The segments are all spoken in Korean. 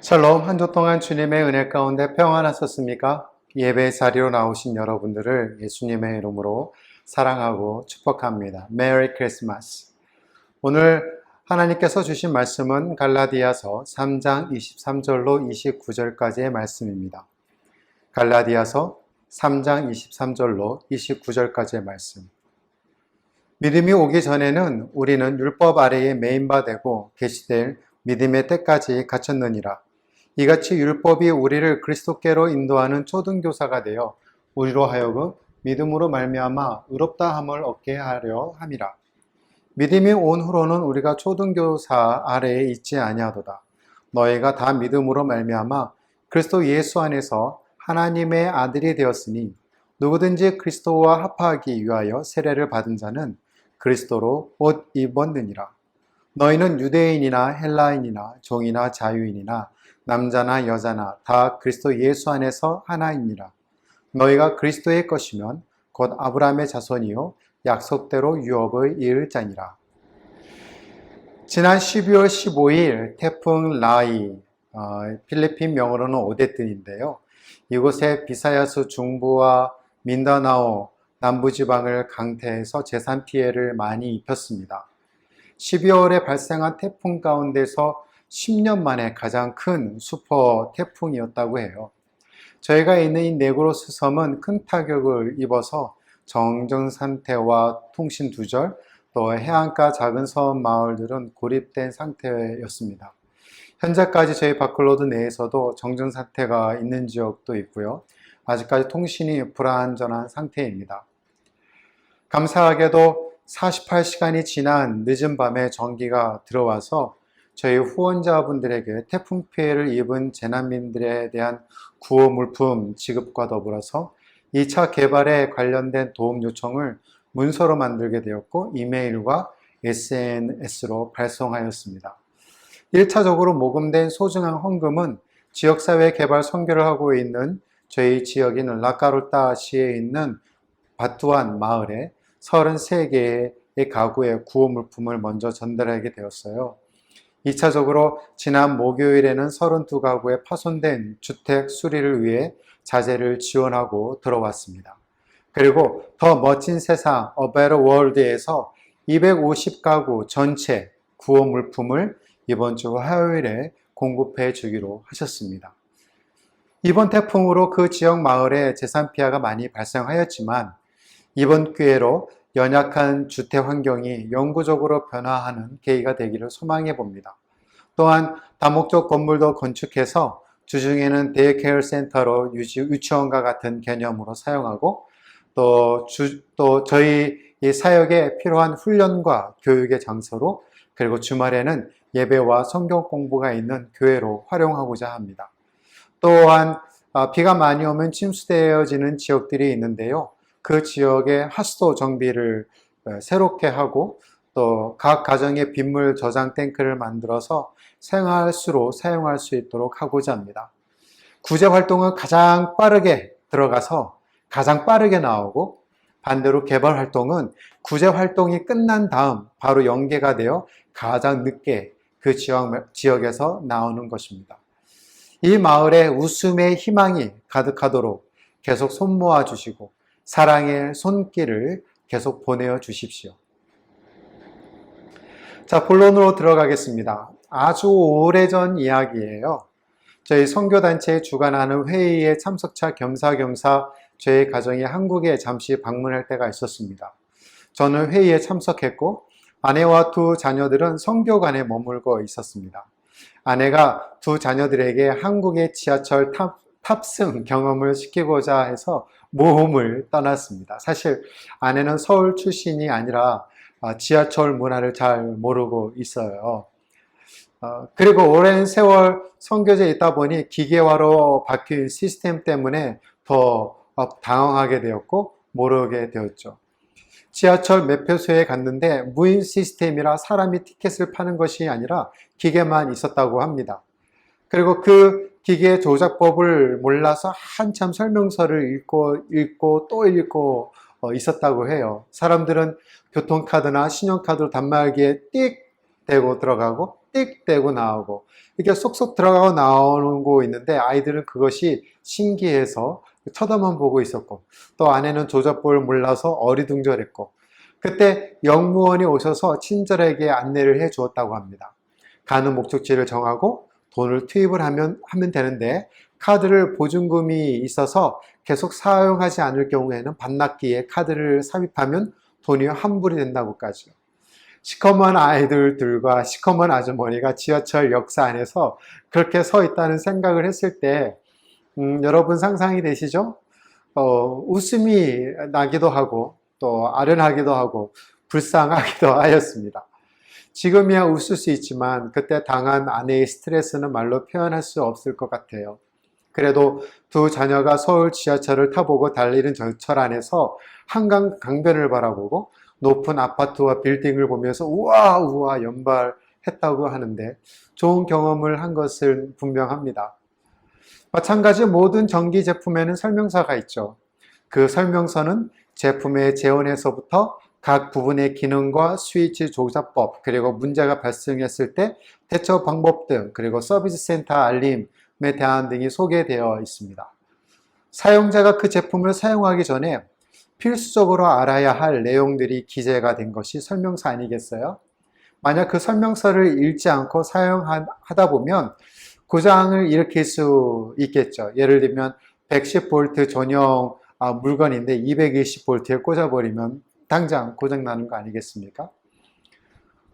샬롬 한 주 동안 주님의 은혜 가운데 평안하셨습니까? 예배 자리로 나오신 여러분들을 예수님의 이름으로 사랑하고 축복합니다. 메리 크리스마스. 오늘 하나님께서 주신 말씀은 갈라디아서 3장 23절로 29절까지의 말씀입니다. 갈라디아서 3장 23절로 29절까지의 말씀. 믿음이 오기 전에는 우리는 율법 아래에 메인바 되고 계시될 믿음의 때까지 갇혔느니라. 이같이 율법이 우리를 그리스도께로 인도하는 초등교사가 되어 우리로 하여금 믿음으로 말미암아 의롭다함을 얻게 하려 함이라. 믿음이 온 후로는 우리가 초등교사 아래에 있지 아니하도다. 너희가 다 믿음으로 말미암아 그리스도 예수 안에서 하나님의 아들이 되었으니 누구든지 그리스도와 합하기 위하여 세례를 받은 자는 그리스도로 옷 입었느니라. 너희는 유대인이나 헬라인이나 종이나 자유인이나 남자나 여자나 다 그리스도 예수 안에서 하나입니다. 너희가 그리스도의 것이면 곧 아브라함의 자손이요 약속대로 유업의 이을 자니라. 지난 12월 15일 태풍 라이 어, 필리핀 명으로는 오데튼인데요. 이곳에 비사야수 중부와 민다나오 남부지방을 강태해서 재산 피해를 많이 입혔습니다. 12월에 발생한 태풍 가운데서 10년 만에 가장 큰 슈퍼 태풍이었다고 해요. 저희가 있는 이 네그로스 섬은 큰 타격을 입어서 정전 상태와 통신 두절, 또 해안가 작은 섬 마을들은 고립된 상태였습니다. 현재까지 저희 바클로드 내에서도 정전 상태가 있는 지역도 있고요. 아직까지 통신이 불안전한 상태입니다. 감사하게도 48시간이 지난 늦은 밤에 전기가 들어와서 저희 후원자분들에게 태풍 피해를 입은 재난민들에 대한 구호 물품 지급과 더불어서 2차 개발에 관련된 도움 요청을 문서로 만들게 되었고 이메일과 SNS로 발송하였습니다. 1차적으로 모금된 소중한 헌금은 지역사회 개발 선교를 하고 있는 저희 지역인 라카루타시에 있는 바투안 마을에 33개의 가구의 구호 물품을 먼저 전달하게 되었어요. 2차적으로 지난 목요일에는 32가구의 파손된 주택 수리를 위해 자재를 지원하고 들어왔습니다. 그리고 더 멋진 세상 A Better World에서 250가구 전체 구호 물품을 이번 주 화요일에 공급해 주기로 하셨습니다. 이번 태풍으로 그 지역 마을에 재산 피해가 많이 발생하였지만 이번 기회로 연약한 주택 환경이 영구적으로 변화하는 계기가 되기를 소망해 봅니다. 또한 다목적 건물도 건축해서 주중에는 데이케어 센터로 유치, 유치원과 같은 개념으로 사용하고 또, 주, 또 저희 이 사역에 필요한 훈련과 교육의 장소로 그리고 주말에는 예배와 성경 공부가 있는 교회로 활용하고자 합니다. 또한 아, 비가 많이 오면 침수되어지는 지역들이 있는데요. 그 지역의 하수도 정비를 어, 새롭게 하고 또 각 가정의 빗물 저장 탱크를 만들어서 생활수로 사용할 수 있도록 하고자 합니다. 구제 활동은 가장 빠르게 들어가서 가장 빠르게 나오고 반대로 개발 활동은 구제 활동이 끝난 다음 바로 연계가 되어 가장 늦게 그 지역, 지역에서 나오는 것입니다. 이 마을에 웃음의 희망이 가득하도록 계속 손 모아 주시고 사랑의 손길을 계속 보내어 주십시오. 자, 본론으로 들어가겠습니다. 아주 오래전 이야기예요. 저희 선교단체에 주관하는 회의에 참석차 겸사겸사 저희 가정이 한국에 잠시 방문할 때가 있었습니다. 저는 회의에 참석했고 아내와 두 자녀들은 선교관에 머물고 있었습니다. 아내가 두 자녀들에게 한국의 지하철 탑, 탑승 경험을 시키고자 해서 모험을 떠났습니다. 사실 아내는 서울 출신이 아니라 지하철 문화를 잘 모르고 있어요. 어, 그리고 오랜 세월 선교제에 있다 보니 기계화로 바뀐 시스템 때문에 더 당황하게 되었고 모르게 되었죠. 지하철 매표소에 갔는데 무인 시스템이라 사람이 티켓을 파는 것이 아니라 기계만 있었다고 합니다. 그리고 그 기계 조작법을 몰라서 한참 설명서를 읽고 읽고 또 읽고 어, 있었다고 해요. 사람들은 교통카드나 신용카드로 단말기에 띡 대고 들어가고 띡 떼고 나오고 이렇게 쏙쏙 들어가고 나오는 거 있는데 아이들은 그것이 신기해서 쳐다만 보고 있었고 또 아내는 조잡볼 몰라서 어리둥절했고 그때 영무원이 오셔서 친절하게 안내를 해 주었다고 합니다. 가는 목적지를 정하고 돈을 투입을 하면, 하면 되는데 카드를 보증금이 있어서 계속 사용하지 않을 경우에는 반납기에 카드를 삽입하면 돈이 환불이 된다고까지요. 시커먼 아이들들과 시커먼 아주머니가 지하철 역사 안에서 그렇게 서 있다는 생각을 했을 때, 음, 여러분 상상이 되시죠? 어, 웃음이 나기도 하고, 또 아련하기도 하고, 불쌍하기도 하였습니다. 지금이야 웃을 수 있지만, 그때 당한 아내의 스트레스는 말로 표현할 수 없을 것 같아요. 그래도 두 자녀가 서울 지하철을 타보고 달리는 절철 안에서 한강 강변을 바라보고 높은 아파트와 빌딩을 보면서 우와 우와 연발했다고 하는데 좋은 경험을 한 것은 분명합니다. 마찬가지 모든 전기 제품에는 설명서가 있죠. 그 설명서는 제품의 재원에서부터 각 부분의 기능과 스위치 조작법, 그리고 문제가 발생했을 때 대처 방법 등, 그리고 서비스 센터 알림에 대한 등이 소개되어 있습니다. 사용자가 그 제품을 사용하기 전에 필수적으로 알아야 할 내용들이 기재가 된 것이 설명서 아니겠어요? 만약 그 설명서를 읽지 않고 사용하다 보면 고장을 일으킬 수 있겠죠. 예를 들면 110V 전용 아, 물건인데 220V에 꽂아버리면 당장 고장 나는 거 아니겠습니까?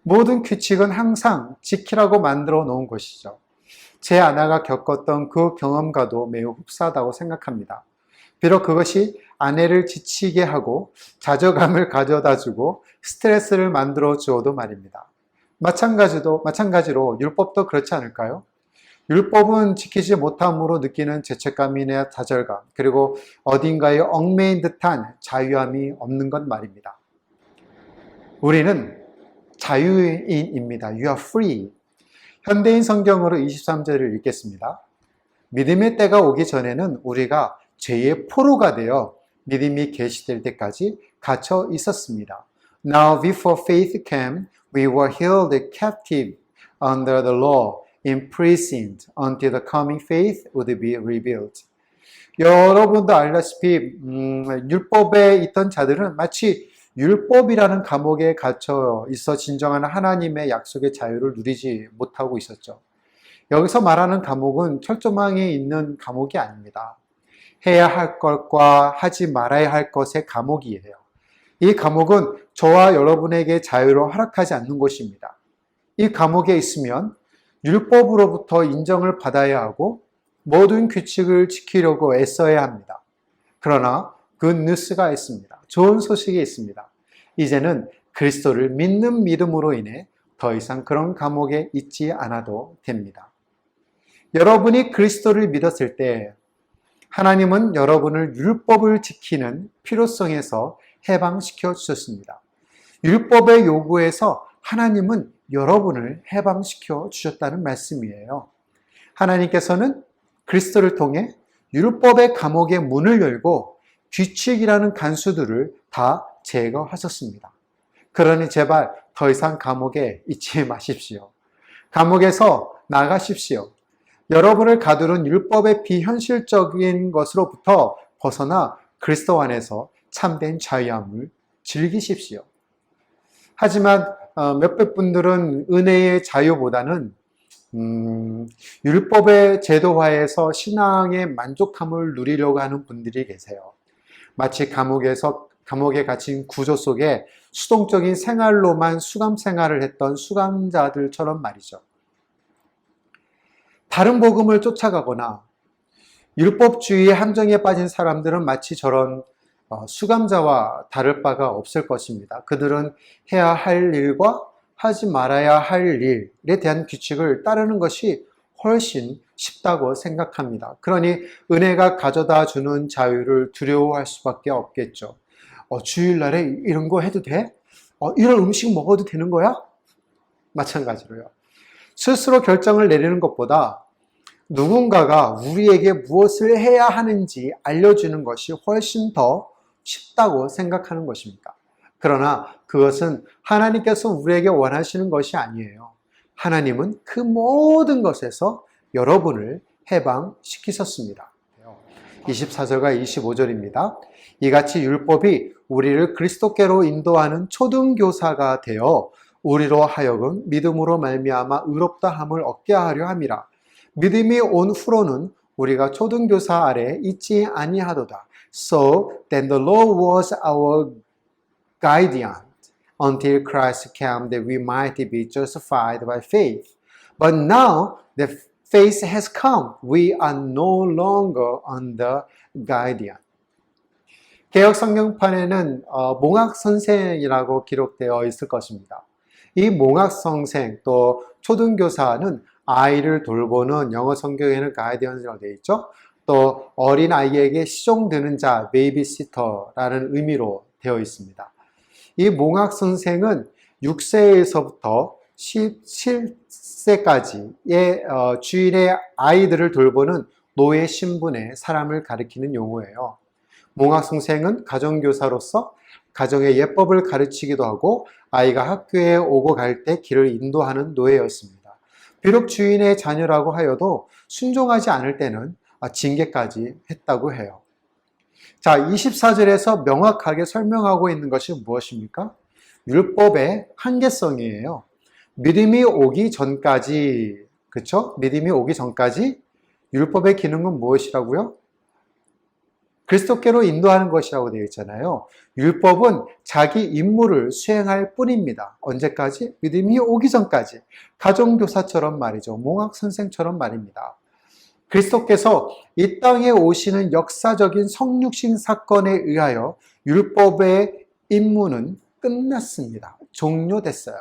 모든 규칙은 항상 지키라고 만들어 놓은 것이죠. 제 아내가 겪었던 그 경험과도 매우 흡사하다고 생각합니다. 비록 그것이 아내를 지치게 하고 좌절감을 가져다 주고 스트레스를 만들어 주어도 말입니다. 마찬가지도, 마찬가지로 율법도 그렇지 않을까요? 율법은 지키지 못함으로 느끼는 죄책감이나 좌절감, 그리고 어딘가에 얽매인 듯한 자유함이 없는 것 말입니다. 우리는 자유인입니다. You are free. 현대인 성경으로 23절을 읽겠습니다. 믿음의 때가 오기 전에는 우리가 죄의 포로가 되어 믿음이 계시될 때까지 갇혀 있었습니다. Now before faith came, we were held captive under the law, imprisoned until the coming faith would be revealed. 여러분도 알다시피 음, 율법에 있던 자들은 마치 율법이라는 감옥에 갇혀 있어 진정한 하나님의 약속의 자유를 누리지 못하고 있었죠. 여기서 말하는 감옥은 철조망에 있는 감옥이 아닙니다. 해야 할 것과 하지 말아야 할 것의 감옥이에요. 이 감옥은 저와 여러분에게 자유로 허락하지 않는 곳입니다. 이 감옥에 있으면 율법으로부터 인정을 받아야 하고 모든 규칙을 지키려고 애써야 합니다. 그러나 그 뉴스가 있습니다. 좋은 소식이 있습니다. 이제는 그리스도를 믿는 믿음으로 인해 더 이상 그런 감옥에 있지 않아도 됩니다. 여러분이 그리스도를 믿었을 때 하나님은 여러분을 율법을 지키는 필요성에서 해방시켜 주셨습니다. 율법의 요구에서 하나님은 여러분을 해방시켜 주셨다는 말씀이에요. 하나님께서는 그리스도를 통해 율법의 감옥의 문을 열고 규칙이라는 간수들을 다 제거하셨습니다. 그러니 제발 더 이상 감옥에 있지 마십시오. 감옥에서 나가십시오. 여러분을 가두는 율법의 비현실적인 것으로부터 벗어나 그리스도 안에서 참된 자유함을 즐기십시오. 하지만 어, 몇백 분들은 은혜의 자유보다는 음, 율법의 제도화에서 신앙의 만족함을 누리려고 하는 분들이 계세요. 마치 감옥에서 감옥에 갇힌 구조 속에 수동적인 생활로만 수감 생활을 했던 수감자들처럼 말이죠. 다른 복음을 쫓아가거나 율법주의의 함정에 빠진 사람들은 마치 저런 어, 수감자와 다를 바가 없을 것입니다. 그들은 해야 할 일과 하지 말아야 할 일에 대한 규칙을 따르는 것이 훨씬 쉽다고 생각합니다. 그러니 은혜가 가져다 주는 자유를 두려워할 수밖에 없겠죠. 어, 주일날에 이런 거 해도 돼? 어, 이런 음식 먹어도 되는 거야? 마찬가지로요. 스스로 결정을 내리는 것보다 누군가가 우리에게 무엇을 해야 하는지 알려주는 것이 훨씬 더 쉽다고 생각하는 것입니다. 그러나 그것은 하나님께서 우리에게 원하시는 것이 아니에요. 하나님은 그 모든 것에서 여러분을 해방시키셨습니다. 24절과 25절입니다. 이같이 율법이 우리를 그리스도께로 인도하는 초등교사가 되어 우리로 하여금 믿음으로 말미암아 의롭다 함을 얻게 하려 함이라. 믿음이 온 후로는 우리가 초등교사 아래 있지 아니하도다. So then the law was our guardian until Christ came that we might be justified by faith. But now the faith has come. We are no longer under guardian. 개혁 성경판에는 어, 몽학 선생이라고 기록되어 있을 것입니다. 이 몽학 선생 또 초등교사는 아이를 돌보는 영어 성경에는 가이디언이라고 되어 있죠. 또 어린 아이에게 시종드는 자, 베이비시터라는 의미로 되어 있습니다. 이 몽학 선생은 6세에서부터 17세까지의 어, 주인의 아이들을 돌보는 노예 신분의 사람을 가리키는 용어예요. 몽학 선생은 가정교사로서 가정의 예법을 가르치기도 하고 아이가 학교에 오고 갈 때 길을 인도하는 노예였습니다. 비록 주인의 자녀라고 하여도 순종하지 않을 때는 징계까지 했다고 해요. 자, 24절에서 명확하게 설명하고 있는 것이 무엇입니까? 율법의 한계성이에요. 믿음이 오기 전까지, 그쵸? 믿음이 오기 전까지 율법의 기능은 무엇이라고요? 그리스도께로 인도하는 것이라고 되어 있잖아요. 율법은 자기 임무를 수행할 뿐입니다. 언제까지? 믿음이 오기 전까지. 가정교사처럼 말이죠. 몽학 선생처럼 말입니다. 그리스도께서 이 땅에 오시는 역사적인 성육신 사건에 의하여 율법의 임무는 끝났습니다. 종료됐어요.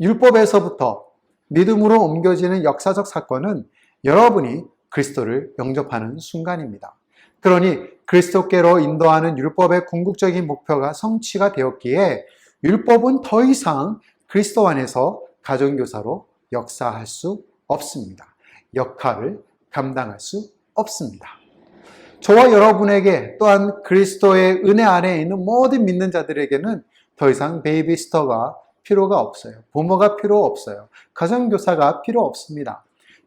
율법에서부터 믿음으로 옮겨지는 역사적 사건은 여러분이 그리스도를 영접하는 순간입니다. 그러니 그리스도께로 인도하는 율법의 궁극적인 목표가 성취가 되었기에 율법은 더 이상 그리스도 안에서 가정교사로 역사할 수 없습니다. 역할을 감당할 수 없습니다. 저와 여러분에게 또한 그리스도의 은혜 안에 있는 모든 믿는 자들에게는 더 이상 베이비스터가 필요가 없어요. 부모가 필요 없어요. 가정교사가 필요 없습니다.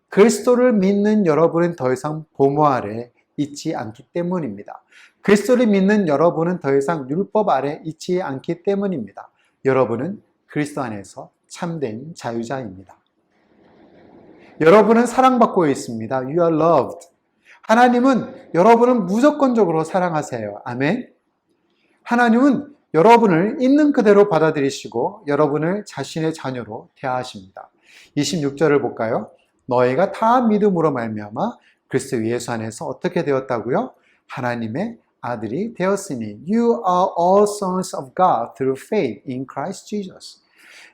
그리스도를 믿는 여러분은 더 이상 부모 아래 있지 않기 때문입니다. 그리스도를 믿는 여러분은 더 이상 율법 아래 있지 않기 때문입니다. 여러분은 그리스도 안에서 참된 자유자입니다. 여러분은 사랑받고 있습니다. You are loved. 하나님은 여러분을 무조건적으로 사랑하세요. 아멘. 하나님은 여러분을 있는 그대로 받아들이시고 여러분을 자신의 자녀로 대하십니다. 26절을 볼까요? 너희가 다 믿음으로 말미암아 그리스도 예수 안에서 어떻게 되었다고요? 하나님의 아들이 되었으니 You are all sons of God through faith in Christ Jesus.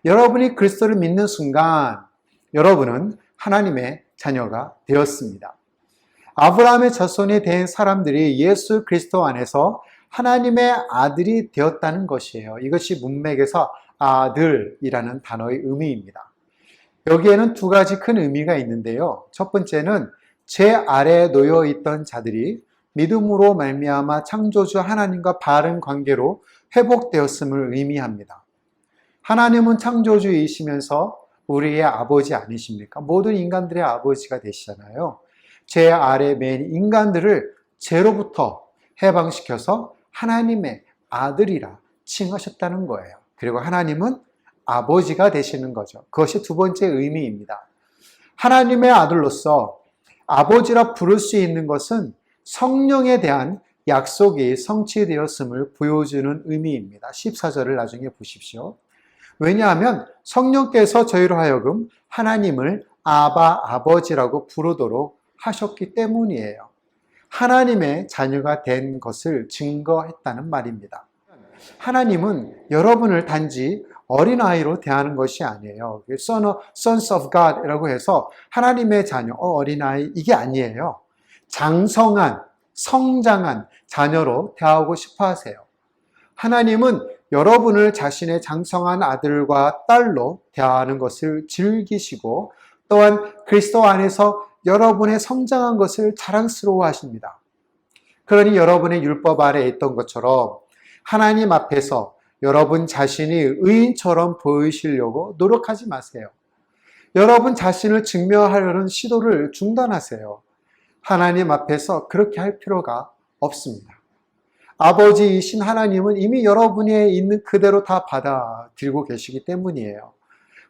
여러분이 그리스도를 믿는 순간 여러분은 하나님의 자녀가 되었습니다. 아브라함의 자손이 된 사람들이 예수 그리스도 안에서 하나님의 아들이 되었다는 것이에요. 이것이 문맥에서 아들이라는 단어의 의미입니다. 여기에는 두 가지 큰 의미가 있는데요. 첫 번째는 제 아래에 놓여 있던 자들이 믿음으로 말미암아 창조주 하나님과 바른 관계로 회복되었음을 의미합니다. 하나님은 창조주이시면서 우리의 아버지 아니십니까? 모든 인간들의 아버지가 되시잖아요. 제 아래 맨 인간들을 죄로부터 해방시켜서 하나님의 아들이라 칭하셨다는 거예요. 그리고 하나님은 아버지가 되시는 거죠. 그것이 두 번째 의미입니다. 하나님의 아들로서 아버지라 부를 수 있는 것은 성령에 대한 약속이 성취되었음을 보여주는 의미입니다. 14절을 나중에 보십시오. 왜냐하면 성령께서 저희로 하여금 하나님을 아바 아버지라고 부르도록 하셨기 때문이에요. 하나님의 자녀가 된 것을 증거했다는 말입니다. 하나님은 여러분을 단지 어린아이로 대하는 것이 아니에요. Son of, Sons of God이라고 해서 하나님의 자녀, 어, 어린아이, 이게 아니에요. 장성한, 성장한 자녀로 대하고 싶어 하세요. 하나님은 여러분을 자신의 장성한 아들과 딸로 대하는 것을 즐기시고 또한 그리스도 안에서 여러분의 성장한 것을 자랑스러워 하십니다. 그러니 여러분의 율법 아래 있던 것처럼 하나님 앞에서 여러분 자신이 의인처럼 보이시려고 노력하지 마세요. 여러분 자신을 증명하려는 시도를 중단하세요. 하나님 앞에서 그렇게 할 필요가 없습니다. 아버지이신 하나님은 이미 여러분이 있는 그대로 다 받아들이고 계시기 때문이에요.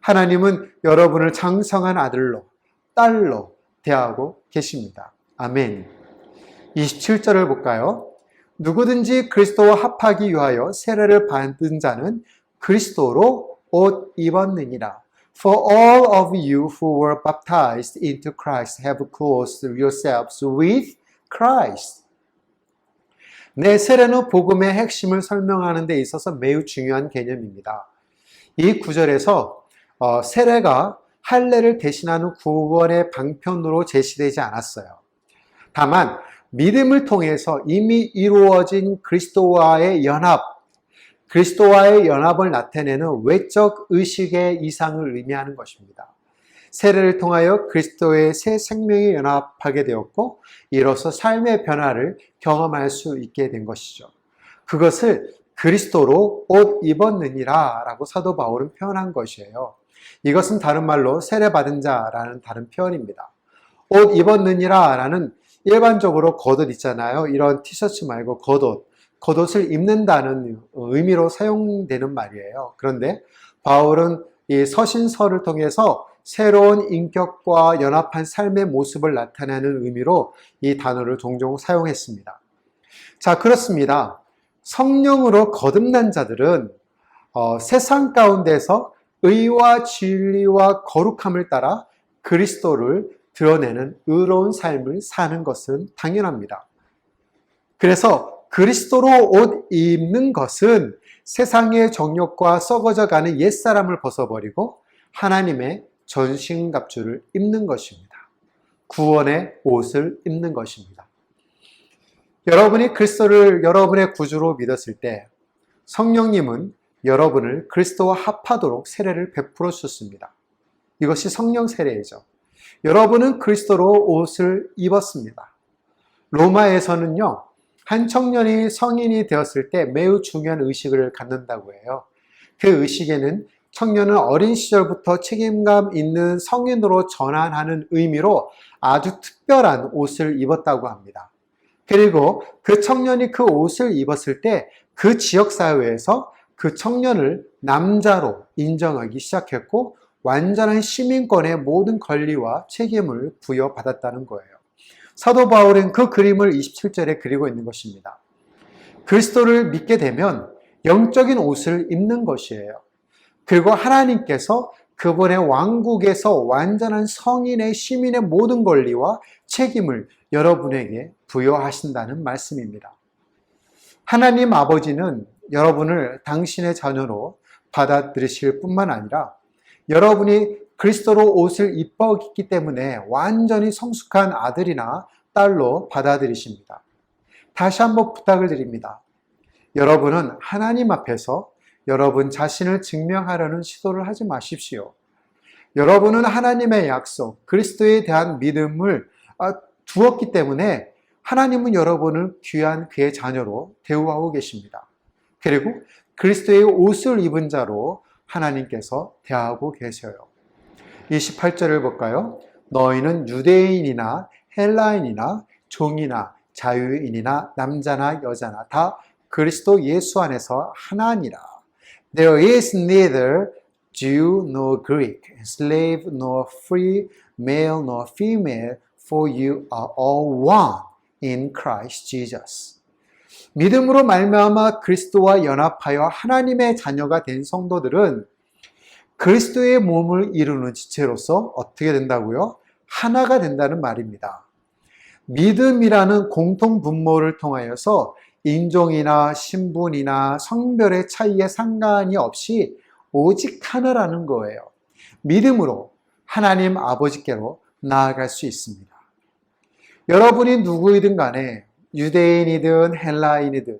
하나님은 여러분을 장성한 아들로, 딸로 대하고 계십니다. 아멘. 27절을 볼까요? 누구든지 그리스도와 합하기 위하여 세례를 받은 자는 그리스도로 옷 입었느니라. For all of you who were baptized into Christ have clothed yourselves with Christ. 내 세례는 복음의 핵심을 설명하는 데 있어서 매우 중요한 개념입니다. 이 구절에서 어, 세례가 할례를 대신하는 구원의 방편으로 제시되지 않았어요. 다만 믿음을 통해서 이미 이루어진 그리스도와의 연합, 그리스도와의 연합을 나타내는 외적 의식의 이상을 의미하는 것입니다. 세례를 통하여 그리스도의 새 생명에 연합하게 되었고 이로써 삶의 변화를 경험할 수 있게 된 것이죠. 그것을 그리스도로 옷 입었느니라 라고 사도 바울은 표현한 것이에요. 이것은 다른 말로 세례받은 자라는 다른 표현입니다. 옷 입었느니라 라는 일반적으로 겉옷 있잖아요. 이런 티셔츠 말고 겉옷. 겉옷을 입는다는 의미로 사용되는 말이에요. 그런데 바울은 이 서신서를 통해서 새로운 인격과 연합한 삶의 모습을 나타내는 의미로 이 단어를 종종 사용했습니다. 자, 그렇습니다. 성령으로 거듭난 자들은 어, 세상 가운데서 의와 진리와 거룩함을 따라 그리스도를 드러내는 의로운 삶을 사는 것은 당연합니다. 그래서 그리스도로 옷 입는 것은 세상의 정욕과 썩어져 가는 옛사람을 벗어버리고 하나님의 전신갑주를 입는 것입니다. 구원의 옷을 입는 것입니다. 여러분이 그리스도를 여러분의 구주로 믿었을 때 성령님은 여러분을 그리스도와 합하도록 세례를 베풀어 주셨습니다. 이것이 성령 세례이죠. 여러분은 그리스도로 옷을 입었습니다. 로마에서는요, 한 청년이 성인이 되었을 때 매우 중요한 의식을 갖는다고 해요. 그 의식에는 청년은 어린 시절부터 책임감 있는 성인으로 전환하는 의미로 아주 특별한 옷을 입었다고 합니다. 그리고 그 청년이 그 옷을 입었을 때 그 지역사회에서 그 청년을 남자로 인정하기 시작했고 완전한 시민권의 모든 권리와 책임을 부여받았다는 거예요. 사도 바울은 그 그림을 27절에 그리고 있는 것입니다. 그리스도를 믿게 되면 영적인 옷을 입는 것이에요. 그리고 하나님께서 그분의 왕국에서 완전한 성인의 시민의 모든 권리와 책임을 여러분에게 부여하신다는 말씀입니다. 하나님 아버지는 여러분을 당신의 자녀로 받아들이실 뿐만 아니라 여러분이 그리스도로 옷을 입었기 때문에 완전히 성숙한 아들이나 딸로 받아들이십니다. 다시 한번 부탁을 드립니다. 여러분은 하나님 앞에서 여러분 자신을 증명하려는 시도를 하지 마십시오. 여러분은 하나님의 약속, 그리스도에 대한 믿음을 아, 두었기 때문에 하나님은 여러분을 귀한 그의 자녀로 대우하고 계십니다. 그리고 그리스도의 옷을 입은 자로 하나님께서 대하고 계셔요. 28절을 볼까요? 너희는 유대인이나 헬라인이나 종이나 자유인이나 남자나 여자나 다 그리스도 예수 안에서 하나니라. There is neither Jew nor Greek, slave nor free, male nor female, for you are all one in Christ Jesus. 믿음으로 말미암아 그리스도와 연합하여 하나님의 자녀가 된 성도들은 그리스도의 몸을 이루는 지체로서 어떻게 된다고요? 하나가 된다는 말입니다. 믿음이라는 공통 분모를 통하여서 인종이나 신분이나 성별의 차이에 상관이 없이 오직 하나라는 거예요. 믿음으로 하나님 아버지께로 나아갈 수 있습니다. 여러분이 누구이든 간에 유대인이든 헬라인이든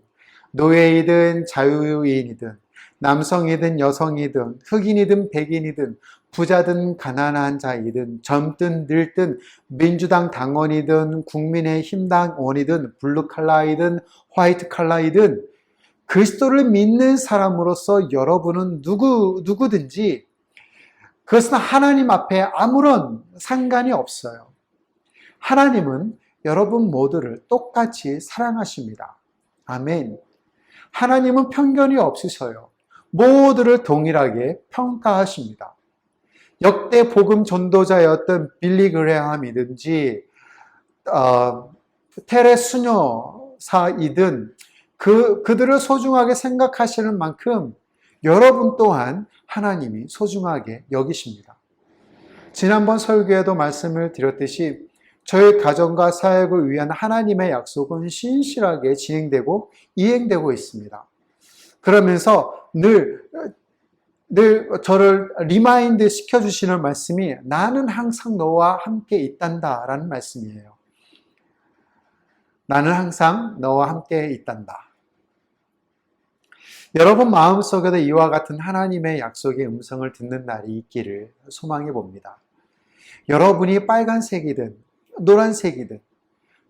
노예이든 자유인이든 남성이든 여성이든 흑인이든 백인이든 부자든 가난한 자이든 젊든 늙든 민주당 당원이든 국민의힘 당원이든 블루 칼라이든 화이트 칼라이든 그리스도를 믿는 사람으로서 여러분은 누구 누구든지 그것은 하나님 앞에 아무런 상관이 없어요. 하나님은 여러분 모두를 똑같이 사랑하십니다. 아멘. 하나님은 편견이 없으셔요. 모두를 동일하게 평가하십니다. 역대 복음 전도자였던 빌리 그레함이든지 어, 테레 수녀사이든 그 그들을 소중하게 생각하시는 만큼 여러분 또한 하나님이 소중하게 여기십니다. 지난번 설교에도 말씀을 드렸듯이 저희 가정과 사역을 위한 하나님의 약속은 신실하게 진행되고 이행되고 있습니다. 그러면서 늘, 늘 저를 리마인드 시켜주시는 말씀이 나는 항상 너와 함께 있단다 라는 말씀이에요. 나는 항상 너와 함께 있단다. 여러분 마음속에도 이와 같은 하나님의 약속의 음성을 듣는 날이 있기를 소망해 봅니다. 여러분이 빨간색이든 노란색이든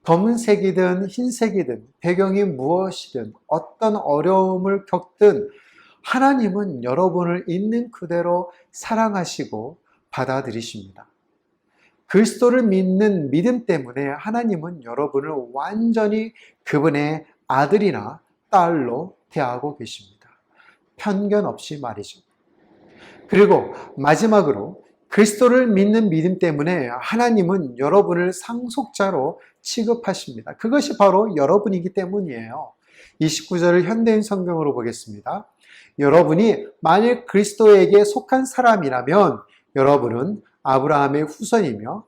검은색이든 흰색이든 배경이 무엇이든 어떤 어려움을 겪든 하나님은 여러분을 있는 그대로 사랑하시고 받아들이십니다. 그리스도를 믿는 믿음 때문에 하나님은 여러분을 완전히 그분의 아들이나 딸로 대하고 계십니다. 편견 없이 말이죠. 그리고 마지막으로 그리스도를 믿는 믿음 때문에 하나님은 여러분을 상속자로 취급하십니다. 그것이 바로 여러분이기 때문이에요. 29절을 현대인 성경으로 보겠습니다. 여러분이 만일 그리스도에게 속한 사람이라면 여러분은 아브라함의 후손이며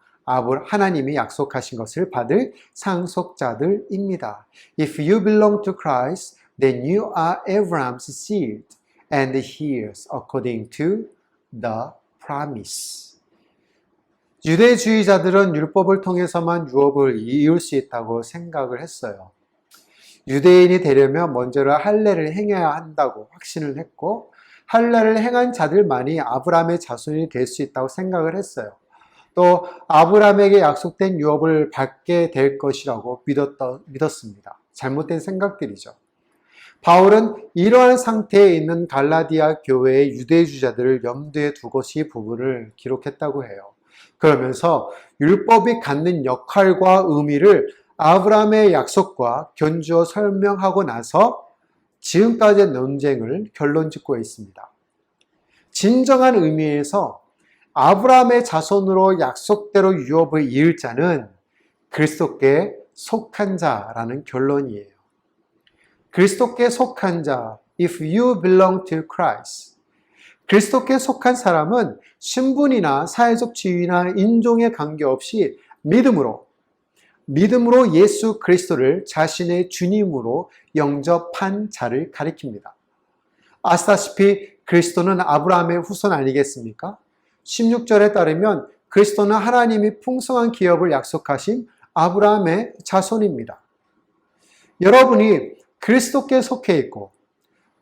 하나님이 약속하신 것을 받을 상속자들입니다. If you belong to Christ, then you are Abraham's seed and heirs according to the promise. 유대주의자들은 율법을 통해서만 유업을 이을 수 있다고 생각을 했어요. 유대인이 되려면 먼저는 할례를 행해야 한다고 확신을 했고 할례를 행한 자들만이 아브라함의 자손이 될 수 있다고 생각을 했어요. 또 아브라함에게 약속된 유업을 받게 될 것이라고 믿었다, 믿었습니다. 잘못된 생각들이죠. 바울은 이러한 상태에 있는 갈라디아 교회의 유대주자들을 염두에 두고서 이 부분을 기록했다고 해요. 그러면서 율법이 갖는 역할과 의미를 아브라함의 약속과 견주어 설명하고 나서 지금까지의 논쟁을 결론 짓고 있습니다. 진정한 의미에서 아브라함의 자손으로 약속대로 유업을 이을 자는 그리스도께 속한 자라는 결론이에요. 그리스도께 속한 자, if you belong to Christ. 그리스도께 속한 사람은 신분이나 사회적 지위나 인종에 관계없이 믿음으로, 믿음으로 예수 그리스도를 자신의 주님으로 영접한 자를 가리킵니다. 아시다시피 그리스도는 아브라함의 후손 아니겠습니까? 16절에 따르면 그리스도는 하나님이 풍성한 기업을 약속하신 아브라함의 자손입니다. 여러분이 그리스도께 속해 있고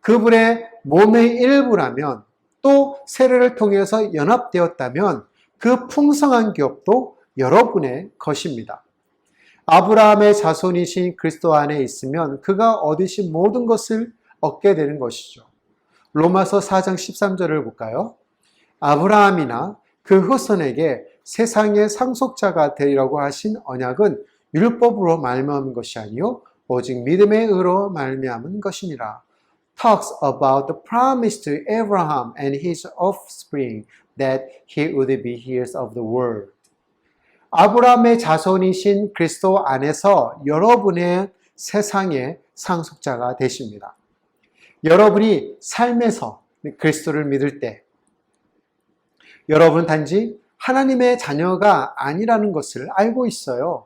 그분의 몸의 일부라면 또 세례를 통해서 연합되었다면 그 풍성한 기업도 여러분의 것입니다. 아브라함의 자손이신 그리스도 안에 있으면 그가 얻으신 모든 것을 얻게 되는 것이죠. 로마서 4장 13절을 볼까요? 아브라함이나 그 후손에게 세상의 상속자가 되리라고 하신 언약은 율법으로 말미암은 것이 아니요 오직 믿음의 의로 말미암은 것이니라. talks about the promise to Abraham and his offspring that he would be heirs of the world. 아브라함의 자손이신 그리스도 안에서 여러분의 세상의 상속자가 되십니다. 여러분이 삶에서 그리스도를 믿을 때 여러분 단지 하나님의 자녀가 아니라는 것을 알고 있어요.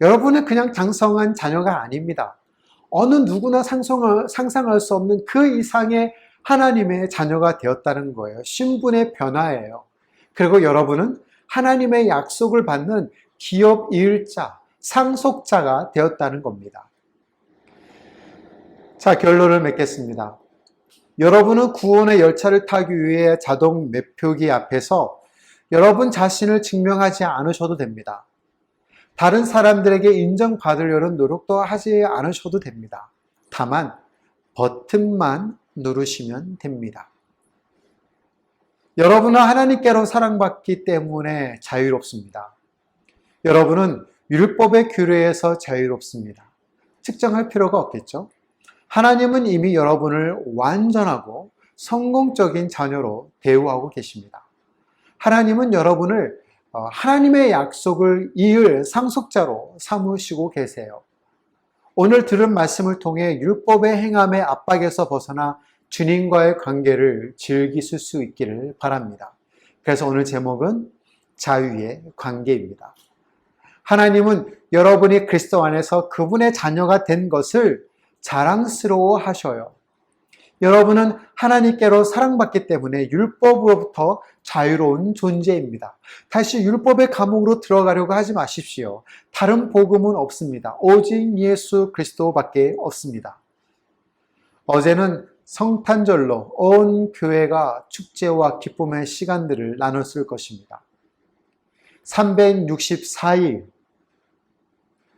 여러분은 그냥 장성한 자녀가 아닙니다. 어느 누구나 상상할 수 없는 그 이상의 하나님의 자녀가 되었다는 거예요. 신분의 변화예요. 그리고 여러분은 하나님의 약속을 받는 기업 일자, 상속자가 되었다는 겁니다. 자, 결론을 맺겠습니다. 여러분은 구원의 열차를 타기 위해 자동 매표기 앞에서 여러분 자신을 증명하지 않으셔도 됩니다. 다른 사람들에게 인정받으려는 노력도 하지 않으셔도 됩니다. 다만 버튼만 누르시면 됩니다. 여러분은 하나님께로 사랑받기 때문에 자유롭습니다. 여러분은 율법의 규례에서 자유롭습니다. 측정할 필요가 없겠죠? 하나님은 이미 여러분을 완전하고 성공적인 자녀로 대우하고 계십니다. 하나님은 여러분을 어, 하나님의 약속을 이을 상속자로 삼으시고 계세요. 오늘 들은 말씀을 통해 율법의 행함의 압박에서 벗어나 주님과의 관계를 즐기실 수 있기를 바랍니다. 그래서 오늘 제목은 자유의 관계입니다. 하나님은 여러분이 그리스도 안에서 그분의 자녀가 된 것을 자랑스러워 하셔요. 여러분은 하나님께로 사랑받기 때문에 율법으로부터 자유로운 존재입니다. 다시 율법의 감옥으로 들어가려고 하지 마십시오. 다른 복음은 없습니다. 오직 예수 그리스도밖에 없습니다. 어제는 성탄절로 온 교회가 축제와 기쁨의 시간들을 나눴을 것입니다. 364일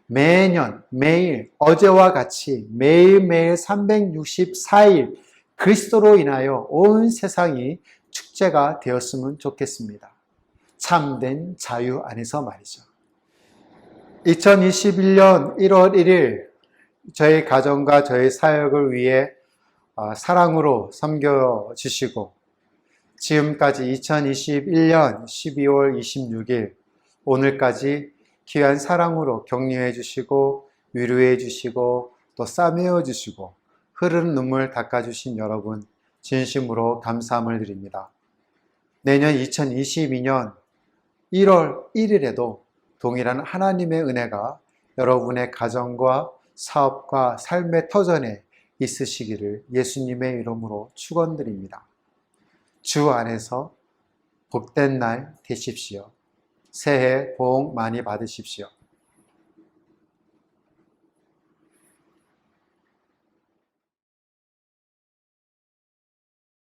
매년 매일 어제와 같이 매일매일 364일 그리스도로 인하여 온 세상이 축제가 되었으면 좋겠습니다. 참된 자유 안에서 말이죠. 2021년 1월 1일 저희 가정과 저희 사역을 위해 어, 사랑으로 섬겨 주시고 지금까지 2021년 12월 26일 오늘까지 귀한 사랑으로 격려해 주시고 위로해 주시고 또 싸매어 주시고 흐르는 눈물 닦아주신 여러분 진심으로 감사함을 드립니다. 내년 2022년 1월 1일에도 동일한 하나님의 은혜가 여러분의 가정과 사업과 삶의 터전에 있으시기를 예수님의 이름으로 축원드립니다. 주 안에서 복된 날 되십시오. 새해 복 많이 받으십시오.